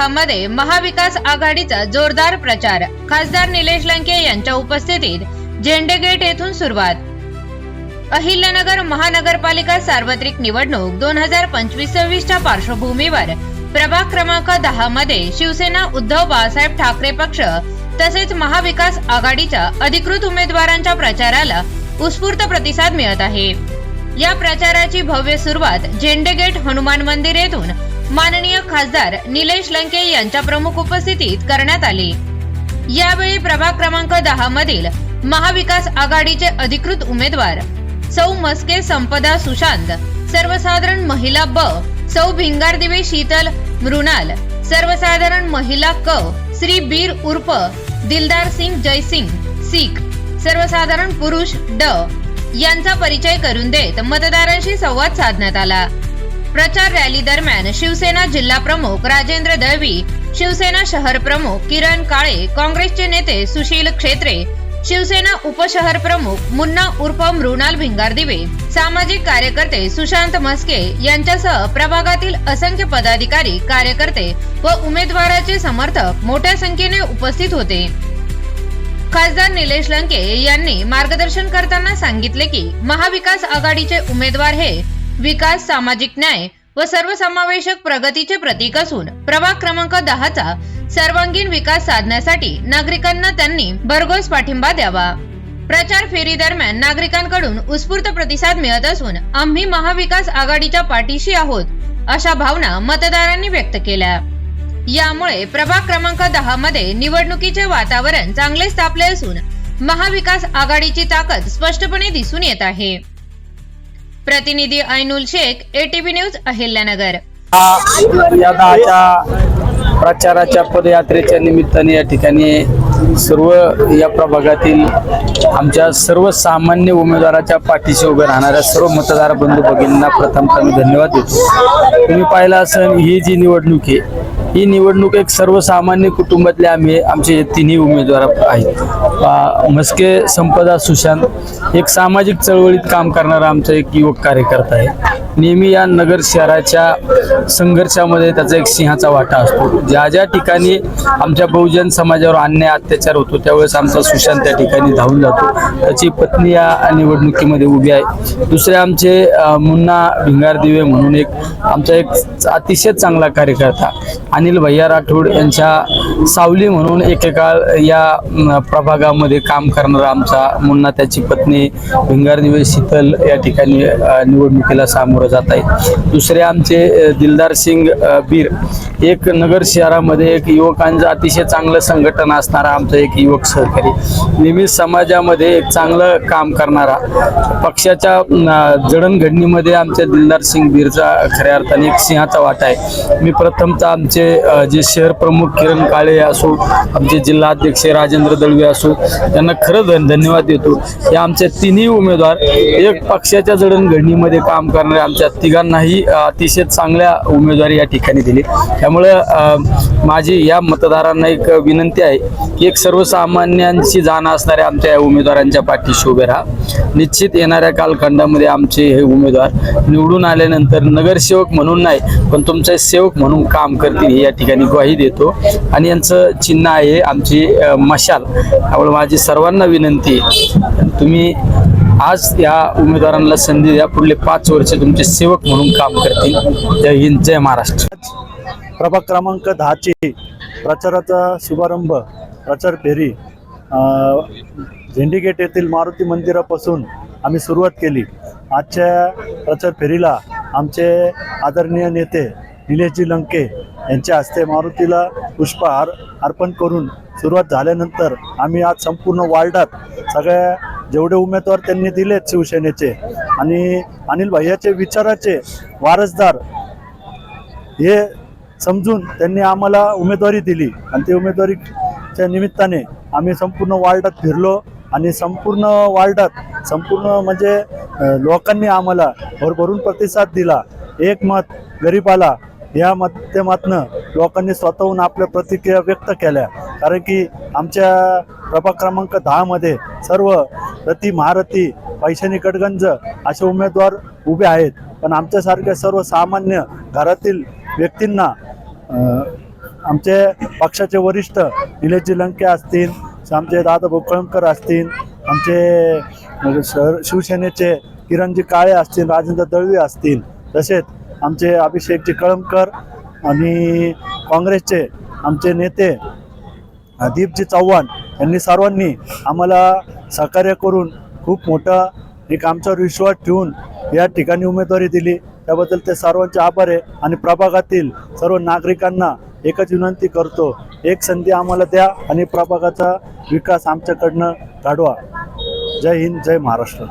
दहा मध्ये महाविकास आघाडीचा जोरदार प्रचार. खासदार निलेश लंके यांच्या उपस्थितीत झेंडे गेट येथून सुरुवात. अहिल्यानगर महानगरपालिका सार्वत्रिक निवडणूक दोन हजार पंचवीस सव्वीसच्या पार्श्वभूमीवर प्रभाग क्रमांक दहा मध्ये शिवसेना उद्धव बाळासाहेब ठाकरे पक्ष तसेच महाविकास आघाडीच्या अधिकृत उमेदवारांच्या प्रचाराला उत्स्फूर्त प्रतिसाद मिळत आहे. या प्रचाराची भव्य सुरुवात झेंडे गेट हनुमान मंदिर येथून माननीय खासदार निलेश लंके यांच्या प्रमुख उपस्थितीत करण्यात आली. यावेळी प्रभाग क्रमांक दहा मधील महाविकास आघाडीचे अधिकृत उमेदवार सौ मस्के संपदा सुशांत सर्वसाधारण महिला ब सौ भिंगारदिवे शीतल मृणाल सर्वसाधारण महिला क श्री बीर उर्फ दिलदार सिंग जयसिंग सिख सर्वसाधारण पुरुष ड यांचा परिचय करून देत मतदारांशी संवाद साधण्यात आला. प्रचार रॅली दरम्यान शिवसेना जिल्हा प्रमुख राजेंद्र दळवी शिवसेना शहर प्रमुख किरण काळे काँग्रेसचे नेते सुशील क्षेत्रे शिवसेना उपशहर प्रमुख मुन्ना उर्फ मृणाल भिंगारदिवे सामाजिक कार्यकर्ते सुशांत मस्के यांच्यासह प्रभागातील असंख्य पदाधिकारी कार्यकर्ते व उमेदवाराचे समर्थक मोठ्या संख्येने उपस्थित होते. खासदार निलेश लंके यांनी मार्गदर्शन करताना सांगितले की महाविकास आघाडीचे उमेदवार हे विकास सामाजिक न्याय व सर्वसमावेशक प्रगतीचे प्रतीक असून प्रभाग क्रमांक दहाचा सर्वांगीण विकास साधण्यासाठी नागरिकांना त्यांनी भरघोस पाठिंबा द्यावा. प्रचार फेरी दरम्यान नागरिकांकडून उत्स्फूर्त प्रतिसाद मिळत असून आम्ही महाविकास आघाडीच्या पाठीशी आहोत अशा भावना मतदारांनी व्यक्त केल्या. यामुळे प्रभाग क्रमांक दहा मध्ये निवडणुकीचे वातावरण चांगले स्थापले असून महाविकास आघाडीची ताकद स्पष्टपणे दिसून येत आहे. प्रतिनिधी ऐनुल शेख एटीव्ही न्यूज अहिल्यानगर. या दहाच्या प्रचाराच्या पदयात्रेच्या निमित्ताने या ठिकाणी सर्व या प्रभागातील आमच्या सर्व सामान्य उमेदवाराच्या पाठीशी उभे राहणाऱ्या सर्व मतदार बंधू भगिनींना प्रथमतः धन्यवाद देतो. तुम्ही पाहिलं असेल ही जी निवडणूक आहे ही निवडणूक एक सर्वसामान्य कुटुंबातले आम्ही आमचे तिन्ही उमेदवार आहेत. आ, म्हस्के संपदा सुशांत एक सामाजिक चळवळीत काम करणारा आमचा एक युवक कार्यकर्ता आहे. नेहमी या नगर शहराच्या संघर्षामध्ये त्याचा एक सिंहाचा वाटा असतो. ज्या ज्या ठिकाणी आमच्या बहुजन समाजावर अन्याय अत्याचार होतो त्यावेळेस आमचा सुशांत त्या ठिकाणी धावून जातो. त्याची पत्नी या निवडणुकीमध्ये उभी आहे. दुसरे आमचे मुन्ना भिंगारदिवे म्हणून एक आमचा एक अतिशय चांगला कार्यकर्ता अनिल भैया राठोड यांच्या सावली म्हणून एकेकाळ या प्रभागामध्ये काम करणारा आमचा मुन्ना त्याची पत्नी भिंगारदिवे शीतल या ठिकाणी निवडणुकीला सामोरं जात आहे दुसरे आमचे दिलदार सिंग बीर. एक नगर शहरामध्ये एक युवकांचं अतिशय चांगलं संघटन असणारा आमचं एक युवक सहकारी. नेहमी समाजामध्ये एक चांगलं काम करणारा पक्षाच्या जडणघडणीमध्ये आमच्या दिलदार सिंग बीरचा खऱ्या अर्थाने एक सिंहाचा वाटा आहे. मी प्रथमतः आमचे जे शहर प्रमुख किरण काळे असो आमचे जिल्हाध्यक्ष राजेंद्र दळवे असो त्यांना खरं धन धन्यवाद देतो. हे आमचे तिन्ही उमेदवार एक पक्षाच्या जडणघडणीमध्ये काम करणारे आमच्या तिघांनाही अतिशय चांगल्या उमेदवारी या ठिकाणी दिली. त्यामुळं माझी या मतदारांना एक विनंती आहे की एक सर्वसामान्यांची जाण असणाऱ्या आमच्या या उमेदवारांच्या पाठीशी उभे राहा. निश्चित येणाऱ्या कालखंडामध्ये आमचे हे उमेदवार निवडून आल्यानंतर नगरसेवक म्हणून नाही पण तुमचे सेवक म्हणून काम करतील या ठिकाणी ग्वाही देतो. आणि यांचं चिन्ह आहे आमची मशाल. त्यामुळे माझी सर्वांना विनंती तुम्ही आज या उमेदवारांना संधी द्या. पुढले पाच वर्ष तुमचे सेवक म्हणून काम करतील. जय हिंद जय महाराष्ट्र. प्रभाग क्रमांक दहाची प्रचाराचा शुभारंभ प्रचार फेरी झेंडीगेट येथील मारुती मंदिरापासून आम्ही सुरुवात केली. आजच्या प्रचार फेरीला आमचे आदरणीय नेते निलेशजी लंके यांच्या हस्ते मारुतीला पुष्पहार अर्पण करून सुरुवात झाल्यानंतर आम्ही आज संपूर्ण वार्डात सगळ्या जेवढे उमेदवार त्यांनी दिलेत शिवसेनेचे आणि अनिल भैयाचे विचाराचे वारसदार हे समजून त्यांनी आम्हाला उमेदवारी दिली. आणि ते उमेदवारीच्या निमित्ताने आम्ही संपूर्ण वार्डात फिरलो आणि संपूर्ण वार्डात संपूर्ण म्हणजे लोकांनी आम्हाला भरभरून प्रतिसाद दिला. एक मत गरीबाला या माध्यमातनं लोकांनी स्वतःहून आपल्या प्रतिक्रिया व्यक्त केल्या. कारण की आमच्या प्रभाग क्रमांक दहामध्ये सर्व रती महारथी पैशानी कडगंज असे उमेदवार उभे आहेत. पण आमच्यासारख्या सर्वसामान्य घरातील व्यक्तींना आमचे पक्षाचे वरिष्ठ निलेशजी लंके असतील आमचे दादा भोकळंकर असतील आमचे शहर श- शिवसेनेचे किरणजी काळे असतील राजेंद्र दळवी असतील तसेच आमचे अभिषेकजी कळमकर आणि काँग्रेसचे आमचे नेते दीपजी चव्हाण यांनी सर्वांनी आम्हाला सहकार्य करून खूप मोठा एक आमच्यावर विश्वास ठेवून या ठिकाणी उमेदवारी दिली. त्याबद्दल ते सर्वांचे आभार आहे आणि प्रभागातील सर्व नागरिकांना एकच विनंती करतो एक संधी आम्हाला द्या आणि प्रभागाचा विकास आमच्याकडनं काढवा जय हिंद जय महाराष्ट्र.